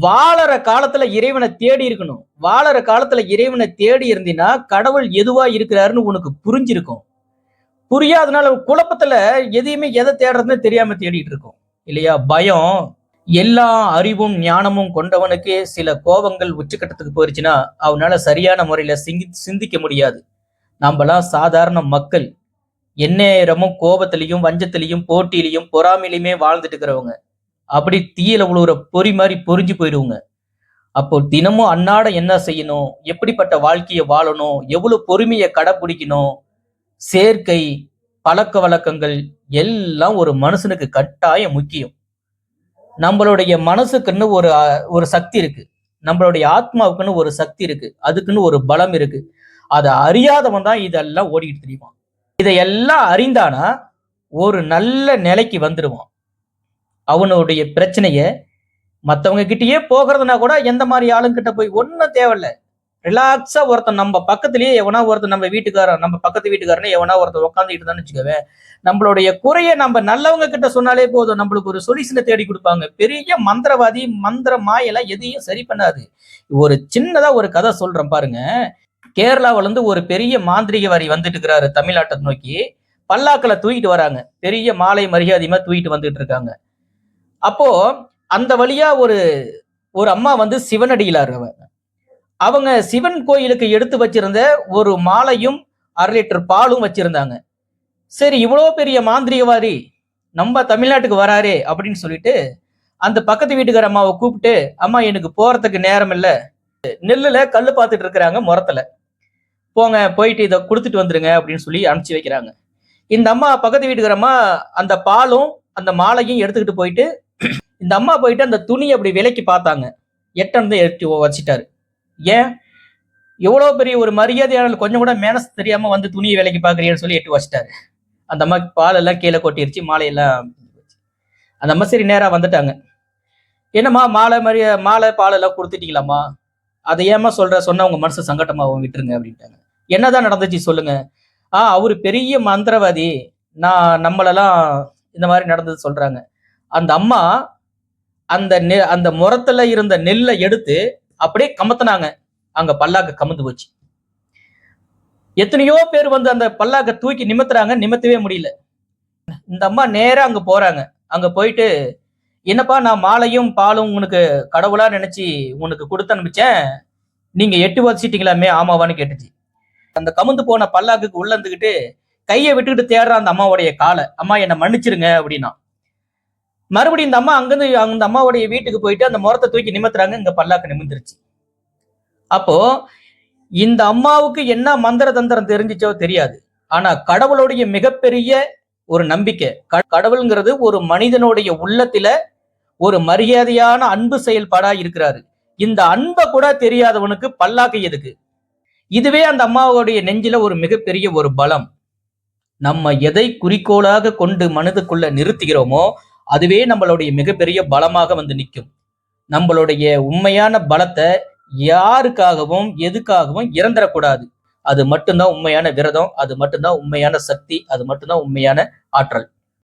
வாழற காலத்துல இறைவனை தேடி இருக்கணும். வாழற காலத்துல இறைவனை தேடி இருந்தீன்னா கடவுள் எதுவா இருக்கிறாருன்னு உனக்கு புரிஞ்சிருக்கும். புரியாதனால குழப்பத்துல எதையுமே எதை தேடுறதுன்னு தெரியாம தேடிட்டு இருக்கோம். இல்லையா? பயம். எல்லா அறிவும் ஞானமும் கொண்டவனுக்கே சில கோபங்கள் உச்சக்கட்டத்துக்கு போயிருச்சுன்னா அவனால சரியான முறையில சிங்கி சிந்திக்க முடியாது. நம்மளாம் சாதாரண மக்கள். எந்நேரமும் கோபத்திலையும் வஞ்சத்திலையும் போட்டியிலையும் பொறாமையிலையுமே வாழ்ந்துட்டு இருக்கிறவங்க. அப்படி தீயில உழுவுற பொறி மாதிரி பொறிஞ்சு போயிடுவோங்க. அப்போ தினமும் அன்னாட என்ன செய்யணும்? எப்படிப்பட்ட வாழ்க்கையை வாழணும்? எவ்வளவு பொறுமையை கடைபிடிக்கணும் சேர்க்கை பழக்க வழக்கங்கள் எல்லாம் ஒரு மனுஷனுக்கு கட்டாயம் முக்கியம். நம்மளுடைய மனசுக்குன்னு ஒரு ஒரு சக்தி இருக்கு. நம்மளுடைய ஆத்மாவுக்குன்னு ஒரு சக்தி இருக்கு. அதுக்குன்னு ஒரு பலம் இருக்கு. அதை அறியாதவன் தான் இதெல்லாம் ஓடிக்கிட்டு தெரியுமா இதையெல்லாம் அறிந்தானா ஒரு நல்ல நிலைக்கு வந்துடுவான் அவனுடைய பிரச்சனைய மற்றவங்க கிட்டயே போகிறதுனா கூட எந்த மாதிரி ஆளுங்கிட்ட போய் ஒன்றும் தேவையில்ல. ரிலாக்ஸா ஒருத்தன் நம்ம பக்கத்துலயே எவனா ஒருத்தன் நம்ம வீட்டுக்காரன் நம்ம பக்கத்து வீட்டுக்காரனே எவனா ஒருத்தன் உட்காந்துக்கிட்டு தான் வச்சுக்கவே நம்மளுடைய குறைய நம்ம நல்லவங்க கிட்ட சொன்னாலே போதும். நம்மளுக்கு ஒரு சொல்யூஷனை தேடி கொடுப்பாங்க. பெரிய மந்திரவாதி மந்திர மாயெல்லாம் எதையும் சரி பண்ணாது. ஒரு சின்னதா ஒரு கதை சொல்றேன் பாருங்க. கேரளாவிலேருந்து ஒரு பெரிய மாந்திரிகவாரி வந்துட்டு இருக்கிறாரு தமிழ்நாட்டை நோக்கி. பல்லாக்களை தூக்கிட்டு வராங்க. பெரிய மாலை மரியாதையுமா தூக்கிட்டு வந்துட்டு இருக்காங்க அப்போ அந்த வழியா ஒரு ஒரு அம்மா வந்து சிவனடியில இருக்கவங்க அவங்க சிவன் கோயிலுக்கு எடுத்து வச்சிருந்த ஒரு மாலையும் அரை லிட்டர் பாலும் வச்சிருந்தாங்க. சரி இவ்வளோ பெரிய மாந்திரிகவாரி நம்ம தமிழ்நாட்டுக்கு வராரே அப்படின்னு சொல்லிட்டு அந்த பக்கத்து வீட்டுக்கார அம்மாவை கூப்பிட்டு அம்மா எனக்கு போறதுக்கு நேரம் இல்லை நெல்லுல கல் பார்த்துட்டு இருக்கிறாங்க முரத்துல. போங்க போயிட்டு இதை கொடுத்துட்டு வந்துருங்க அப்படின்னு சொல்லி அனுப்பிச்சு வைக்கிறாங்க. இந்த அம்மா பக்கத்து வீட்டுக்கார அம்மா அந்த பாலும் அந்த மாலையும் எடுத்துக்கிட்டு போயிட்டு இந்த அம்மா போயிட்டு அந்த துணியை அப்படி விலைக்கு பார்த்தாங்க. எட்டன்னு எடுத்து வச்சிட்டாரு. ஏன்? எவ்வளோ பெரிய ஒரு மரியாதையான கொஞ்சம் கூட மேனஸ் தெரியாமல் வந்து துணியை விலைக்கு பார்க்குறீன்னு சொல்லி எட்டு வச்சிட்டாரு. அந்த அம்மாக்கு பாலெல்லாம் கீழே கொட்டிருச்சு மாலையெல்லாம் அந்த அம்மா சரி நேராக வந்துட்டாங்க. என்னம்மா மாலை மாதிரி மாலை பாலெல்லாம் கொடுத்துட்டீங்களாம்மா? அதை ஏமா சொல்கிற சொன்ன உங்கள் மனசு சங்கட்டமாகவும் விட்டுருங்க அப்படின்ட்டாங்க. என்னதான் நடந்துச்சு சொல்லுங்க. ஆ அவர் பெரிய மந்திரவாதி. நான் நம்மளெல்லாம் இந்த மாதிரி நடந்தது சொல்கிறாங்க அந்த அம்மா அந்த நெ அந்த முரத்துல இருந்த நெல்லை எடுத்து அப்படியே கமத்துனாங்க. அங்க பல்லாக்க கமந்து போச்சு. எத்தனையோ பேர் வந்து அந்த பல்லாக்க தூக்கி நிமித்துறாங்க நிமித்தவே முடியல. இந்த அம்மா நேரா அங்க போறாங்க. அங்க போயிட்டு என்னப்பா நான் மாலையும் பாலும் உனக்கு கடவுளா நினைச்சு உனக்கு கொடுத்து அனுப்பிச்சேன். நீங்க எட்டு வச்சிட்டீங்களாமே ஆமாவான்னு கேட்டுச்சு. அந்த கமுந்து போன பல்லாக்குக்கு உள்ள இருந்துகிட்டு கையை விட்டுக்கிட்டு தேடுற அந்த அம்மாவுடைய காலை அம்மா என்னை மன்னிச்சிருங்க அப்படின்னா. மறுபடியும் இந்த அம்மா அங்கிருந்து அந்த அம்மாவுடைய வீட்டுக்கு போயிட்டு அந்த முரத்தை தூக்கி நிமித்துறாங்க இங்க பல்லாக்கு நிமிந்துருச்சு. அப்போ இந்த அம்மாவுக்கு என்ன மந்திர தந்திரம் தெரிஞ்சிச்சோ தெரியாது. ஆனா கடவுளுடைய மிகப்பெரிய ஒரு நம்பிக்கை கடவுள்ங்கிறது ஒரு மனிதனுடைய உள்ளத்துல ஒரு மரியாதையான அன்பு செயல்பாடா இருக்கிறாரு. இந்த அன்பை கூட தெரியாதவனுக்கு பல்லாக்கு எதுக்கு? இதுவே அந்த அம்மாவுடைய நெஞ்சில ஒரு மிகப்பெரிய ஒரு பலம். நம்ம எதை குறிக்கோளாக கொண்டு மனதுக்குள்ள நிறுத்துகிறோமோ அதுவே நம்மளுடைய மிகப்பெரிய பலமாக வந்து நிற்கும். நம்மளுடைய உண்மையான பலத்தை யாருக்காகவும் எதுக்காகவும் இறந்துடக்கூடாது. அது மட்டும்தான் உண்மையான விரதம் அது மட்டும்தான் உண்மையான சக்தி அது மட்டும்தான் உண்மையான ஆற்றல்.